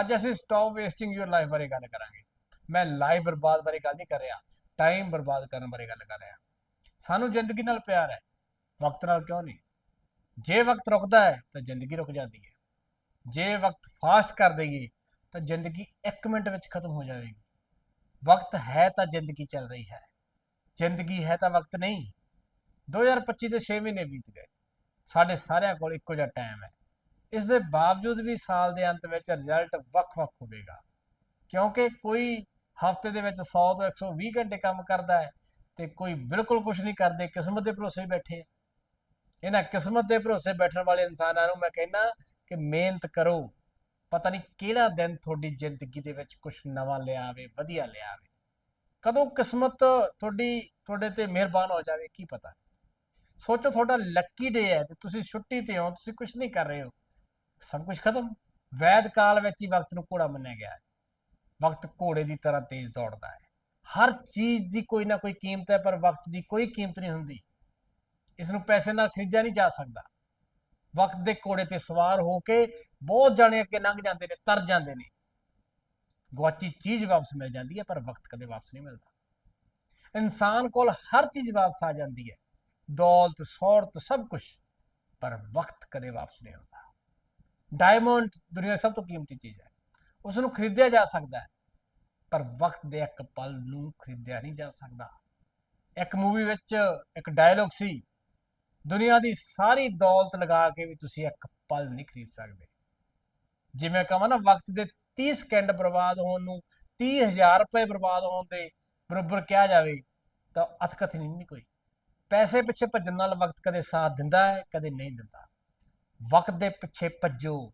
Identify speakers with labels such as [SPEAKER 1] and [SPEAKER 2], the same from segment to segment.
[SPEAKER 1] ਅੱਜ ਅਸੀਂ stop wasting your life ਬਾਰੇ ਗੱਲ ਕਰਾਂਗੇ। ਮੈਂ ਲਾਈਫ ਬਰਬਾਦ ਬਾਰੇ ਗੱਲ ਨਹੀਂ ਕਰ ਰਿਹਾ ਟਾਈਮ ਬਰਬਾਦ ਕਰਨ ਬਾਰੇ ਗੱਲ ਕਰ ਰਿਹਾ। ਸਾਨੂੰ ਜ਼ਿੰਦਗੀ ਨਾਲ ਪਿਆਰ ਹੈ, ਵਕਤ ਨਾਲ ਕਿਉਂ ਨਹੀਂ? ਜੇ ਵਕਤ ਰੁਕਦਾ ਹੈ, ਤਾਂ ਜ਼ਿੰਦਗੀ ਰੁਕ ਜਾਂਦੀ ਹੈ। ਜੇ ਵਕਤ ਫਾਸਟ ਕਰ ਦਈਏ, ਤਾਂ ਜ਼ਿੰਦਗੀ 1 ਮਿੰਟ ਵਿੱਚ ਖਤਮ ਹੋ ਜਾਵੇਗੀ। ਵਕਤ ਹੈ ਤਾਂ ਜ਼ਿੰਦਗੀ ਚੱਲ ਰਹੀ ਹੈ। ਜ਼ਿੰਦਗੀ ਹੈ ਤਾਂ ਵਕਤ ਨਹੀਂ। 2025 ਦੇ 6 ਮਹੀਨੇ ਬੀਤ ਗਏ। ਸਾਡੇ ਸਾਰਿਆਂ ਕੋਲ ਇੱਕੋ ਜਿਹਾ ਟਾਈਮ ਹੈ। ਇਸ ਦੇ ਬਾਵਜੂਦ ਵੀ ਸਾਲ ਦੇ ਅੰਤ ਵਿੱਚ ਰਿਜ਼ਲਟ ਵੱਖ-ਵੱਖ ਹੋਵੇਗਾ। ਕਿਉਂਕਿ ਕੋਈ ਹਫ਼ਤੇ ਦੇ ਵਿੱਚ 100 ਤੋਂ 120 ਘੰਟੇ ਕੰਮ ਕਰਦਾ ਹੈ ਤੇ ਕੋਈ ਬਿਲਕੁਲ ਕੁਝ ਨਹੀਂ ਕਰਦੇ, ਕਿਸਮਤ ਦੇ ਭਰੋਸੇ ਬੈਠੇ ਆ। ਇਹਨਾਂ ਕਿਸਮਤ ਦੇ ਭਰੋਸੇ ਬੈਠਣ ਵਾਲੇ ਇਨਸਾਨਾਂ ਨੂੰ ਮੈਂ ਕਹਿੰਦਾ ਕਿ ਮਿਹਨਤ ਕਰੋ। ਪਤਾ ਨਹੀਂ ਕਿਹੜਾ ਦਿਨ ਤੁਹਾਡੀ ਜ਼ਿੰਦਗੀ ਦੇ ਵਿੱਚ ਕੁਝ ਨਵਾਂ ਲਿਆ ਆਵੇ, ਵਧੀਆ ਲਿਆਵੇ ਕਦੋਂ ਕਿਸਮਤ ਤੁਹਾਡੀ, ਤੁਹਾਡੇ ਤੇ ਮਿਹਰਬਾਨ ਹੋ ਜਾਵੇ, ਕੀ ਪਤਾ। ਸੋਚੋ ਤੁਹਾਡਾ ਲੱਕੀ ਡੇ ਹੈ ਤੇ ਤੁਸੀਂ ਛੁੱਟੀ ਤੇ ਹੋ, ਤੁਸੀਂ ਕੁਝ ਨਹੀਂ ਕਰ ਰਹੇ ਹੋ। ਸਭ ਕੁਝ ਖਤਮ। ਵੈਦ ਕਾਲ ਵਿੱਚ ਹੀ ਵਕਤ ਨੂੰ ਘੋੜਾ ਮੰਨਿਆ ਗਿਆ ਹੈ। ਵਕਤ ਘੋੜੇ ਦੀ ਤਰ੍ਹਾਂ ਤੇਜ਼ ਦੌੜਦਾ ਹੈ। ਹਰ ਚੀਜ਼ ਦੀ ਕੋਈ ਨਾ ਕੋਈ ਕੀਮਤ ਹੈ, ਪਰ ਵਕਤ ਦੀ ਕੋਈ ਕੀਮਤ ਨਹੀਂ ਹੁੰਦੀ। ਇਸ ਨੂੰ ਪੈਸੇ ਨਾਲ ਖਰੀਦਿਆ ਨਹੀਂ ਜਾ ਸਕਦਾ। ਵਕਤ ਦੇ ਘੋੜੇ ਤੇ ਸਵਾਰ ਹੋ ਕੇ ਬਹੁਤ ਜਾਣੇ ਅੱਗੇ ਲੰਘ ਜਾਂਦੇ ਨੇ, ਤਰ ਜਾਂਦੇ ਨੇ। ਗਵਾਚੀ ਚੀਜ਼ ਵਾਪਸ ਮਿਲ ਜਾਂਦੀ ਹੈ, ਪਰ ਵਕਤ ਕਦੇ ਵਾਪਸ ਨਹੀਂ ਮਿਲਦਾ। ਇਨਸਾਨ ਕੋਲ ਹਰ ਚੀਜ਼ ਵਾਪਸ ਆ ਜਾਂਦੀ ਹੈ। ਦੌਲਤ ਸ਼ੌਹਰਤ ਸਭ ਕੁਝ ਪਰ ਵਕਤ ਕਦੇ ਵਾਪਸ ਨਹੀਂ ਆਉਂਦਾ। ਡਾਇਮੰਡ ਦੁਨੀਆ ਦੀ ਸਭ ਤੋਂ ਕੀਮਤੀ ਚੀਜ਼ ਹੈ। ਉਸ ਨੂੰ ਖਰੀਦਿਆ ਜਾ ਸਕਦਾ ਹੈ, ਪਰ ਵਕਤ ਦੇ ਇੱਕ ਪਲ ਨੂੰ ਖਰੀਦਿਆ ਨਹੀਂ ਜਾ ਸਕਦਾ। ਇੱਕ ਮੂਵੀ ਵਿੱਚ ਇੱਕ ਡਾਇਲੋਗ ਸੀ, ਦੁਨੀਆ ਦੀ ਸਾਰੀ ਦੌਲਤ ਲਗਾ ਕੇ ਵੀ ਤੁਸੀਂ ਇੱਕ ਪਲ ਨਹੀਂ ਖਰੀਦ ਸਕਦੇ। ਜਿਵੇਂ ਕਹਾਂ ਨਾ, ਵਕਤ ਦੇ 30 ਸਕਿੰਟ ਬਰਬਾਦ ਹੋਣ ਨੂੰ 30000 ਰੁਪਏ ਬਰਬਾਦ ਹੋਣ ਦੇ ਬਰਾਬਰ ਕਿਹਾ ਜਾਵੇ, ਤਾਂ ਅਥਕਥ ਨਹੀਂ ਕੋਈ। ਪੈਸੇ ਪਿੱਛੇ ਭੱਜਣ ਨਾਲ ਵਕਤ ਕਦੇ ਸਾਥ ਦਿੰਦਾ ਹੈ, ਕਦੇ ਨਹੀਂ ਦਿੰਦਾ। ਵਕਤ ਦੇ ਪਿੱਛੇ ਭੱਜੋ,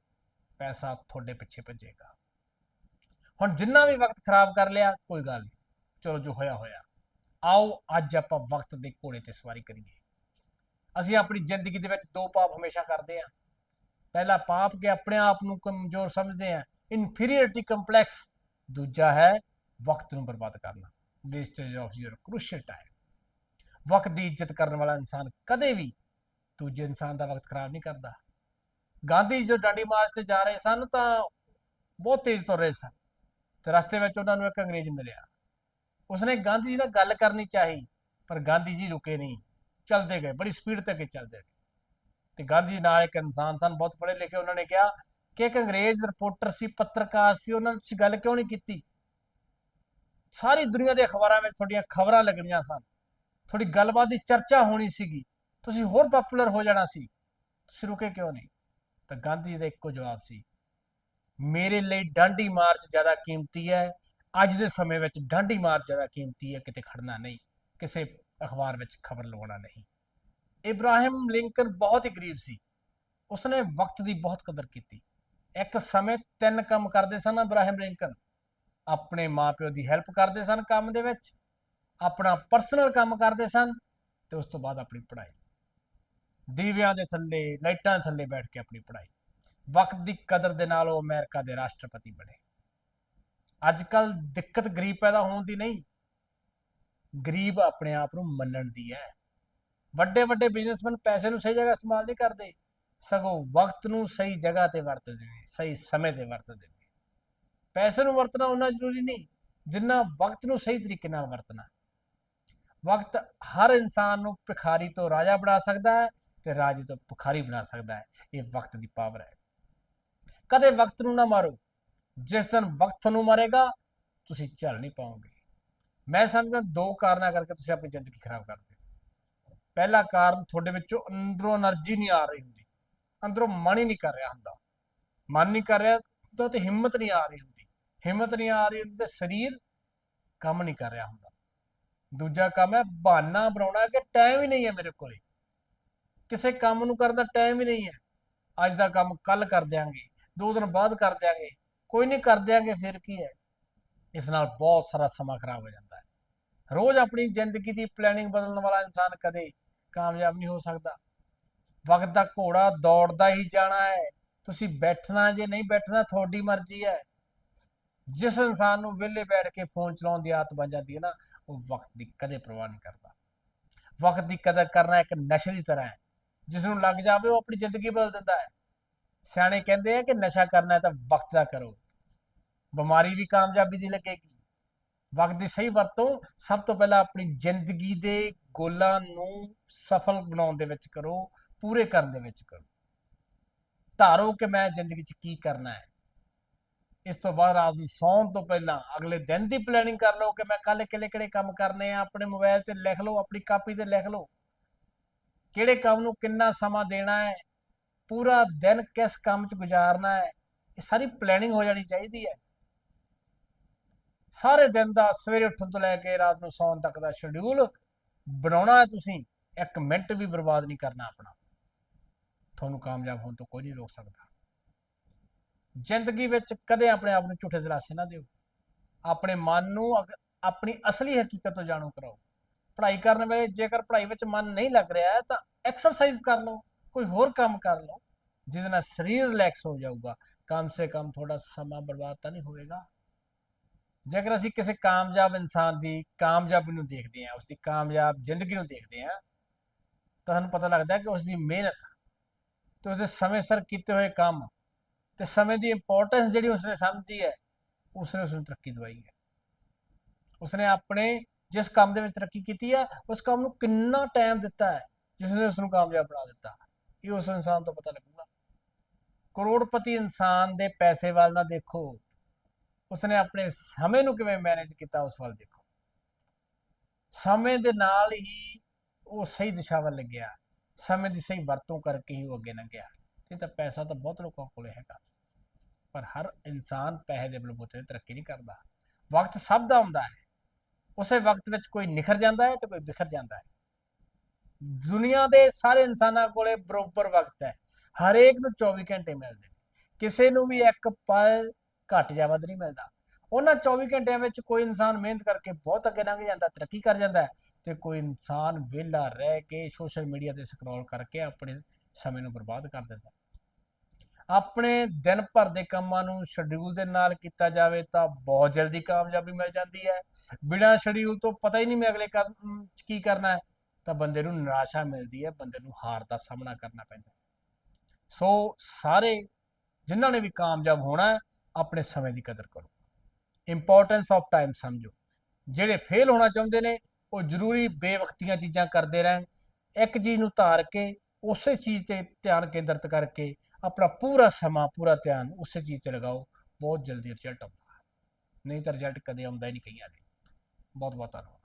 [SPEAKER 1] ਪੈਸਾ ਤੁਹਾਡੇ ਪਿੱਛੇ ਭੱਜੇਗਾ। ਹੁਣ ਜਿੰਨਾ ਵੀ ਵਕਤ ਖਰਾਬ ਕਰ ਲਿਆ, ਕੋਈ ਗੱਲ ਨਹੀਂ। ਚਲੋ ਜੋ ਹੋਇਆ ਹੋਇਆ। ਆਓ, ਅੱਜ ਆਪਾਂ ਵਕਤ ਦੇ ਘੋੜੇ ਤੇ ਸਵਾਰੀ ਕਰੀਏ। ਅਸੀਂ ਆਪਣੀ ਜ਼ਿੰਦਗੀ ਦੇ ਵਿੱਚ ਦੋ ਪਾਪ ਹਮੇਸ਼ਾ ਕਰਦੇ ਆ ਪਹਿਲਾ ਪਾਪ ਕਿ ਆਪਣੇ ਆਪ ਨੂੰ ਕਮਜ਼ੋਰ ਸਮਝਦੇ ਆ ਇਨਫੀਰੀਅਰਿਟੀ ਕੰਪਲੈਕਸ ਦੂਜਾ ਹੈ ਵਕਤ ਨੂੰ ਬਰਬਾਦ ਕਰਨਾ। Wastage of your crucial time ਵਕਤ ਦੀ ਇੱਜ਼ਤ ਕਰਨ ਵਾਲਾ ਇਨਸਾਨ ਕਦੇ ਵੀ ਦੂਜੇ ਇਨਸਾਨ ਦਾ ਵਕਤ ਖਰਾਬ ਨਹੀਂ ਕਰਦਾ। ਗਾਂਧੀ ਜੋ ਡਾਂਡੀ ਮਾਰਚ ਤੇ ਜਾ ਰਹੇ ਸਨ ਤਾਂ ਬਹੁਤ ਤੇਜ਼ ਤੁਰ ਰਹੇ ਸਨ ਤੇ ਰਸਤੇ ਵਿੱਚ ਉਹਨਾਂ ਨੂੰ ਇੱਕ ਅੰਗਰੇਜ਼ ਮਿਲਿਆ। ਉਸਨੇ ਗਾਂਧੀ ਜੀ ਨਾਲ ਗੱਲ ਕਰਨੀ ਚਾਹੀ, ਪਰ ਗਾਂਧੀ ਜੀ ਰੁਕੇ ਨਹੀਂ। ਚੱਲਦੇ ਗਏ, ਬੜੀ ਸਪੀਡ ਤੇ ਅੱਗੇ ਚੱਲਦੇ ਗਏ। ਤੇ ਗਾਂਧੀ ਜੀ ਨਾਲ ਇੱਕ ਇਨਸਾਨ ਸਨ, ਬਹੁਤ ਪੜ੍ਹੇ ਲਿਖੇ ਉਹਨਾਂ ਨੇ ਕਿਹਾ ਕਿ ਇੱਕ ਅੰਗਰੇਜ਼ ਰਿਪੋਰਟਰ ਸੀ, ਪੱਤਰਕਾਰ ਸੀ, ਉਹਨਾਂ ਨੇ ਤੁਸੀਂ ਗੱਲ ਕਿਉਂ ਨਹੀਂ ਕੀਤੀ? ਸਾਰੀ ਦੁਨੀਆ ਦੇ ਅਖਬਾਰਾਂ ਵਿੱਚ ਤੁਹਾਡੀਆਂ ਖਬਰਾਂ ਲੱਗਣੀਆਂ ਸਨ। ਤੁਹਾਡੀ ਗੱਲਬਾਤ ਦੀ ਚਰਚਾ ਹੋਣੀ ਸੀਗੀ। ਤੁਸੀਂ ਹੋਰ ਪਪੂਲਰ ਹੋ ਜਾਣਾ ਸੀ। ਤੁਸੀਂ ਰੁਕੇ ਕਿਉਂ ਨਹੀਂ? ਤਾਂ ਗਾਂਧੀ ਜੀ ਦਾ ਇੱਕੋ ਜਵਾਬ ਸੀ। ਮੇਰੇ ਲਈ ਡਾਂਡੀ ਮਾਰਚ ਜ਼ਿਆਦਾ ਕੀਮਤੀ ਹੈ। ਅੱਜ ਦੇ ਸਮੇਂ ਵਿੱਚ ਡਾਂਡੀ ਮਾਰਚ ਜ਼ਿਆਦਾ ਕੀਮਤੀ ਹੈ। ਕਿਤੇ ਖੜਨਾ ਨਹੀਂ। ਕਿਸੇ ਅਖਬਾਰ ਵਿੱਚ ਖਬਰ ਲਵਾਉਣਾ ਨਹੀਂ। ਇਬਰਾਹਿਮ ਲਿੰਕਨ ਬਹੁਤ ਹੀ ਗਰੀਬ ਸੀ। ਉਸਨੇ ਵਕਤ ਦੀ ਬਹੁਤ ਕਦਰ ਕੀਤੀ। ਇੱਕ ਸਮੇਂ ਤਿੰਨ ਕੰਮ ਕਰਦੇ ਸਨ ਇਬਰਾਹਿਮ ਲਿੰਕਨ। ਆਪਣੇ ਮਾਪਿਓ ਦੀ ਹੈਲਪ ਕਰਦੇ ਸਨ ਕੰਮ ਦੇ ਵਿੱਚ। ਆਪਣਾ ਪਰਸਨਲ ਕੰਮ ਕਰਦੇ ਸਨ। ਤੇ ਉਸ ਤੋਂ ਬਾਅਦ ਆਪਣੀ ਪੜ੍ਹਾਈ। ਦੀਵਿਆਂ ਦੇ ਥੱਲੇ, ਲਾਈਟਾਂ ਥੱਲੇ ਬੈਠ ਕੇ ਆਪਣੀ ਪੜ੍ਹਾਈ। ਵਕਤ ਦੀ ਕਦਰ ਦੇ ਨਾਲ ਉਹ ਅਮਰੀਕਾ ਦੇ ਰਾਸ਼ਟਰਪਤੀ ਬਣੇ। ਅੱਜ ਕੱਲ ਦਿੱਕਤ ਗਰੀਬ ਪੈਦਾ ਹੋਣ ਦੀ ਨਹੀਂ। ਗਰੀਬ ਆਪਣੇ ਆਪ ਨੂੰ ਮੰਨਣ ਦੀ ਹੈ। ਵੱਡੇ ਵੱਡੇ ਬਿਜ਼ਨਸਮੈਨ ਪੈਸੇ ਨੂੰ ਸਹੀ ਜਗ੍ਹਾ ਇਸਤੇਮਾਲ ਨਹੀਂ ਕਰਦੇ। ਸਗੋਂ ਵਕਤ ਨੂੰ ਸਹੀ ਜਗ੍ਹਾ ਤੇ ਵਰਤਦੇ ਨੇ, ਸਹੀ ਸਮੇਂ ਤੇ ਵਰਤਦੇ ਨੇ। ਪੈਸੇ ਨੂੰ ਵਰਤਣਾ ਉਹਨਾਂ ਜ਼ਰੂਰੀ ਨਹੀਂ, ਜਿੰਨਾ ਵਕਤ ਨੂੰ ਸਹੀ ਤਰੀਕੇ ਨਾਲ ਵਰਤਣਾ। ਵਕਤ ਹਰ ਇਨਸਾਨ ਨੂੰ ਭਿਖਾਰੀ ਤੋਂ ਰਾਜਾ ਬਣਾ ਸਕਦਾ ਹੈ। ਤੇ ਰਾਜ ਤੋਂ ਭੁਖਾਰੀ ਬਣਾ ਸਕਦਾ ਹੈ। ਇਹ ਵਕਤ ਦੀ ਪਾਵਰ ਹੈ। ਕਦੇ ਵਕਤ ਨੂੰ ਨਾ ਮਾਰੋ। ਜਿਸ ਦਿਨ ਵਕਤ ਨੂੰ ਮਾਰੇਗਾ, ਤੁਸੀਂ ਚੱਲ ਨਹੀਂ ਪਾਓਗੇ। ਮੈਂ ਸਮਝਦਾ ਦੋ ਕਾਰਨਾਂ ਕਰਕੇ ਤੁਸੀਂ ਆਪਣੀ ਜ਼ਿੰਦਗੀ ਖਰਾਬ ਕਰਦੇ ਹੋ ਪਹਿਲਾ ਕਾਰਨ ਤੁਹਾਡੇ ਵਿੱਚੋਂ ਅੰਦਰੋਂ એનર્ਜੀ ਨਹੀਂ ਆ ਰਹੀ ਹੁੰਦੀ। ਅੰਦਰੋਂ ਮਨ ਹੀ ਨਹੀਂ ਕਰ ਰਿਹਾ ਹੁੰਦਾ। ਮਨ ਨਹੀਂ ਕਰ ਰਿਹਾ ਤਾਂ ਤੇ ਹਿੰਮਤ ਨਹੀਂ ਆ ਰਹੀ ਹੁੰਦੀ। ਹਿੰਮਤ ਨਹੀਂ ਆ ਰਹੀ ਹੁੰਦੀ ਤੇ ਸਰੀਰ ਕੰਮ ਨਹੀਂ ਕਰ ਰਿਹਾ ਹੁੰਦਾ। ਦੂਜਾ ਕੰਮ ਹੈ, ਬਹਾਨਾ ਬਣਾਉਣਾ ਕਿ ਟਾਈਮ ਹੀ ਨਹੀਂ ਹੈ ਮੇਰੇ ਕੋਲੇ। ਕਿਸੇ ਕੰਮ ਨੂੰ ਕਰਨ ਦਾ ਟਾਈਮ ਹੀ ਨਹੀਂ ਹੈ। ਅੱਜ ਦਾ ਕੰਮ ਕੱਲ ਕਰ ਦਿਆਂਗੇ, ਦੋ ਦਿਨ ਬਾਅਦ ਕਰ ਦਿਆਂਗੇ, ਕੋਈ ਨਹੀਂ ਕਰ ਦਿਆਂਗੇ, ਫਿਰ ਕੀ ਹੈ? ਇਸ ਨਾਲ ਬਹੁਤ ਸਾਰਾ ਸਮਾਂ ਖਰਾਬ ਹੋ ਜਾਂਦਾ ਹੈ। ਰੋਜ਼ ਆਪਣੀ ਜ਼ਿੰਦਗੀ ਦੀ ਪਲੈਨਿੰਗ ਬਦਲਣ ਵਾਲਾ ਇਨਸਾਨ ਕਦੇ ਕਾਮਯਾਬ ਨਹੀਂ ਹੋ ਸਕਦਾ। ਵਕਤ ਦਾ ਘੋੜਾ ਦੌੜਦਾ ਹੀ ਜਾਣਾ ਹੈ। ਤੁਸੀਂ ਬੈਠਣਾ ਜੇ ਨਹੀਂ ਬੈਠਣਾ, ਤੁਹਾਡੀ ਮਰਜ਼ੀ ਹੈ। ਜਿਸ ਇਨਸਾਨ ਨੂੰ ਵਿਹਲੇ ਬੈਠ ਕੇ ਫੋਨ ਚਲਾਉਣ ਦੀ ਆਦਤ ਬਣ ਜਾਂਦੀ ਹੈ ਨਾ, ਉਹ ਵਕਤ ਦੀ ਕਦੇ ਪਰਵਾਹ ਨਹੀਂ ਕਰਦਾ। ਵਕਤ ਦੀ ਕਦਰ ਕਰਨਾ ਇੱਕ ਨਸ਼ੇ ਦੀ ਤਰ੍ਹਾਂ ਹੈ। ਜਿਸ ਨੂੰ ਲੱਗ ਜਾਵੇ ਉਹ ਆਪਣੀ ਜ਼ਿੰਦਗੀ ਬਦਲ ਦਿੰਦਾ ਹੈ। ਸਿਆਣੇ ਕਹਿੰਦੇ ਆ ਕਿ ਨਸ਼ਾ ਕਰਨਾ ਹੈ ਤਾਂ ਵਕਤ ਦਾ ਕਰੋ। ਬਿਮਾਰੀ ਵੀ ਕਾਮਯਾਬੀ ਦੀ ਲੱਗੇਗੀ। ਵਕਤ ਦੀ ਸਹੀ ਵਰਤੋਂ ਸਭ ਤੋਂ ਪਹਿਲਾਂ ਆਪਣੀ ਜ਼ਿੰਦਗੀ ਦੇ ਗੋਲਾਂ ਨੂੰ ਸਫਲ ਬਣਾਉਣ ਦੇ ਵਿੱਚ ਕਰੋ, ਪੂਰੇ ਕਰਨ ਦੇ ਵਿੱਚ ਕਰੋ। ਧਾਰੋ ਕਿ ਮੈਂ ਜ਼ਿੰਦਗੀ 'ਚ ਕੀ ਕਰਨਾ ਹੈ। ਇਸ ਤੋਂ ਬਾਅਦ ਰਾਤ ਨੂੰ ਸੌਣ ਤੋਂ ਪਹਿਲਾਂ ਅਗਲੇ ਦਿਨ ਦੀ ਪਲੈਨਿੰਗ ਕਰ ਲਓ ਕਿ ਮੈਂ ਕੱਲ ਕਿਹੜੇ ਕਿਹੜੇ ਕੰਮ ਕਰਨੇ ਆ, ਆਪਣੇ ਮੋਬਾਈਲ ਤੇ ਲਿਖ ਲਓ, ਆਪਣੀ ਕਾਪੀ ਤੇ ਲਿਖ ਲਓ। ਕਿਹੜੇ ਕੰਮ ਨੂੰ ਕਿੰਨਾ ਸਮਾਂ ਦੇਣਾ ਹੈ, ਪੂਰਾ ਦਿਨ ਕਿਸ ਕੰਮ 'ਚ ਗੁਜ਼ਾਰਨਾ ਹੈ, ਇਹ ਸਾਰੀ ਪਲੈਨਿੰਗ ਹੋ ਜਾਣੀ ਚਾਹੀਦੀ ਹੈ। ਸਾਰੇ ਦਿਨ ਦਾ ਸਵੇਰੇ ਉੱਠਣ ਤੋਂ ਲੈ ਕੇ ਰਾਤ ਨੂੰ ਸੌਣ ਤੱਕ ਦਾ ਸ਼ਡਿਊਲ ਬਣਾਉਣਾ ਹੈ ਤੁਸੀਂ, ਇੱਕ ਮਿੰਟ ਵੀ ਬਰਬਾਦ ਨਹੀਂ ਕਰਨਾ ਆਪਣਾ। ਤੁਹਾਨੂੰ ਕਾਮਯਾਬ ਹੋਣ ਤੋਂ ਕੋਈ ਨਹੀਂ ਰੋਕ ਸਕਦਾ। ਜ਼ਿੰਦਗੀ ਵਿੱਚ ਕਦੇ ਆਪਣੇ ਆਪ ਨੂੰ ਝੂਠੇ ਦਿਲਾਸੇ ਨਾ ਦਿਓ। ਆਪਣੇ ਮਨ ਨੂੰ ਆਪਣੀ ਅਸਲੀ ਹਕੀਕਤ ਤੋਂ ਜਾਣੂ ਕਰਾਓ। ਪੜ੍ਹਾਈ ਕਰਨ ਵੇਲੇ ਜੇਕਰ ਪੜ੍ਹਾਈ ਵਿੱਚ ਮਨ ਨਹੀਂ ਲੱਗ ਰਿਹਾ ਹੈ, ਤਾਂ ਐਕਸਰਸਾਈਜ਼ ਕਰ ਲਓ, ਕੋਈ ਹੋਰ ਕੰਮ ਕਰ ਲਓ, ਜਿਹਦੇ ਨਾਲ ਸਰੀਰ ਰਿਲੈਕਸ ਹੋ ਜਾਊਗਾ। ਕਮ ਸੇ ਕਮ ਥੋੜਾ ਸਮਾਂ ਬਰਬਾਦ ਤਾਂ ਨਹੀਂ ਹੋਵੇਗਾ। ਜੇਕਰ ਅਸੀਂ ਕਿਸੇ ਕਾਮਯਾਬ ਇਨਸਾਨ ਦੀ ਕਾਮਯਾਬੀ ਨੂੰ ਦੇਖਦੇ ਹਾਂ ਉਸ ਦੀ ਕਾਮਯਾਬ ਜ਼ਿੰਦਗੀ ਨੂੰ ਦੇਖਦੇ ਹਾਂ, ਤਾਂ ਸਾਨੂੰ ਪਤਾ ਲੱਗਦਾ ਕਿ ਉਸ ਦੀ ਮਿਹਨਤ ਤੇ ਉਸਦੇ ਸਮੇਂ ਸਿਰ ਕੀਤੇ ਹੋਏ ਕੰਮ ਤੇ ਸਮੇਂ ਦੀ ਇੰਪੋਰਟੈਂਸ ਜਿਹੜੀ ਉਸਨੇ ਸਮਝੀ ਹੈ, ਉਸਨੇ ਉਸ ਨੂੰ ਤਰੱਕੀ ਦਵਾਈ ਹੈ। ਉਸਨੇ ਆਪਣੇ ਜਿਸ ਕੰਮ ਦੇ ਵਿੱਚ ਤਰੱਕੀ ਕੀਤੀ ਹੈ ਉਸ ਕੰਮ ਨੂੰ ਕਿੰਨਾ ਟਾਈਮ ਦਿੱਤਾ ਹੈ, ਜਿਸ ਨੇ ਉਸ ਨੂੰ ਕਾਮਯਾਬ ਬਣਾ ਦਿੱਤਾ, ਇਹ ਉਸ ਇਨਸਾਨ ਤੋਂ ਪਤਾ ਲੱਗੂਗਾ। ਕਰੋੜਪਤੀ ਇਨਸਾਨ ਦੇ ਪੈਸੇ ਵੱਲ ਨਾ ਦੇਖੋ। ਉਸਨੇ ਆਪਣੇ ਸਮੇਂ ਨੂੰ ਕਿਵੇਂ ਮੈਨੇਜ ਕੀਤਾ, ਉਸ ਵੱਲ ਦੇਖੋ। ਸਮੇਂ ਦੇ ਨਾਲ ਹੀ ਉਹ ਸਹੀ ਦਿਸ਼ਾ ਵੱਲ ਲੱਗਿਆ। ਸਮੇਂ ਦੀ ਸਹੀ ਵਰਤੋਂ ਕਰਕੇ ਹੀ ਉਹ ਅੱਗੇ ਲੰਘਿਆ। ਨਹੀਂ ਤਾਂ ਪੈਸਾ ਤਾਂ ਬਹੁਤ ਲੋਕਾਂ ਕੋਲੇ ਹੈਗਾ। ਪਰ ਹਰ ਇਨਸਾਨ ਪੈਸੇ ਦੇ ਬਲਬੂਤੇ ਤੇ ਤਰੱਕੀ ਨਹੀਂ ਕਰਦਾ। ਵਕਤ ਸਭ ਦਾ ਹੁੰਦਾ ਹੈ। ਉਸੇ ਵਕਤ ਵਿੱਚ ਕੋਈ ਨਿਖਰ ਜਾਂਦਾ ਹੈ ਤੇ ਕੋਈ ਬਿਖਰ ਜਾਂਦਾ ਹੈ। ਦੁਨੀਆ ਦੇ ਸਾਰੇ ਇਨਸਾਨਾਂ ਕੋਲੇ ਬਰੋਬਰ ਵਕਤ ਹੈ। ਹਰੇਕ ਨੂੰ 24 ਘੰਟੇ ਮਿਲਦੇ ਕਿਸੇ ਨੂੰ ਵੀ ਇੱਕ ਪਲ ਘੱਟ ਜਾਂ ਵੱਧ ਨਹੀਂ ਮਿਲਦਾ। ਉਹਨਾਂ 24 ਘੰਟਿਆਂ ਵਿੱਚ ਕੋਈ ਇਨਸਾਨ ਮਿਹਨਤ ਕਰਕੇ ਬਹੁਤ ਅੱਗੇ ਲੰਘ ਜਾਂਦਾ, ਤਰੱਕੀ ਕਰ ਜਾਂਦਾ ਹੈ ਤੇ ਕੋਈ ਇਨਸਾਨ ਵਿਹਲਾ ਰਹਿ ਕੇ ਸੋਸ਼ਲ ਮੀਡੀਆ ਤੇ ਸਕਰੋਲ ਕਰਕੇ ਆਪਣੇ ਸਮੇਂ ਨੂੰ ਬਰਬਾਦ ਕਰ ਦਿੰਦਾ ਆਪਣੇ ਦਿਨ ਭਰ ਦੇ ਕੰਮਾਂ ਨੂੰ ਸ਼ਡਿਊਲ ਦੇ ਨਾਲ ਕੀਤਾ ਜਾਵੇ ਤਾਂ ਬਹੁਤ ਜਲਦੀ ਕਾਮਯਾਬੀ ਮਿਲ ਜਾਂਦੀ ਹੈ। ਬਿਨਾਂ ਸ਼ਡਿਊਲ ਤੋਂ ਪਤਾ ਹੀ ਨਹੀਂ ਮੈਂ ਅਗਲੇ ਕਦਮ 'ਚ ਕੀ ਕਰਨਾ ਹੈ। ਤਾਂ ਬੰਦੇ ਨੂੰ ਨਿਰਾਸ਼ਾ ਮਿਲਦੀ ਹੈ, ਬੰਦੇ ਨੂੰ ਹਾਰ ਦਾ ਸਾਹਮਣਾ ਕਰਨਾ ਪੈਂਦਾ ਸੋ ਸਾਰੇ ਜਿਨ੍ਹਾਂ ਨੇ ਵੀ ਕਾਮਯਾਬ ਹੋਣਾ ਆਪਣੇ ਸਮੇਂ ਦੀ ਕਦਰ ਕਰੋ। ਇੰਪੋਰਟੈਂਸ ਆਫ ਟਾਈਮ ਸਮਝੋ। ਜਿਹੜੇ ਫੇਲ ਹੋਣਾ ਚਾਹੁੰਦੇ ਨੇ, ਉਹ ਜ਼ਰੂਰੀ ਬੇਵਕਤੀਆਂ ਚੀਜ਼ਾਂ ਕਰਦੇ ਰਹਿਣ। ਇੱਕ ਚੀਜ਼ ਨੂੰ ਧਾਰ ਕੇ, ਉਸੇ ਚੀਜ਼ ਤੇ ਧਿਆਨ ਕੇਂਦਰਿਤ ਕਰਕੇ, ਆਪਣਾ ਪੂਰਾ ਸਮਾਂ, ਪੂਰਾ ਧਿਆਨ ਉਸੇ ਚੀਜ਼ ਤੇ ਲਗਾਓ। ਬਹੁਤ ਜਲਦੀ ਰਿਜ਼ਲਟ ਆਉਂਦਾ ਨਹੀਂ ਤਾਂ ਰਿਜ਼ਲਟ ਕਦੇ ਆਉਂਦਾ ਹੀ ਨਹੀਂ ਕਈਆਂ ਦੇ। ਬਹੁਤ ਬਹੁਤ ਧੰਨਵਾਦ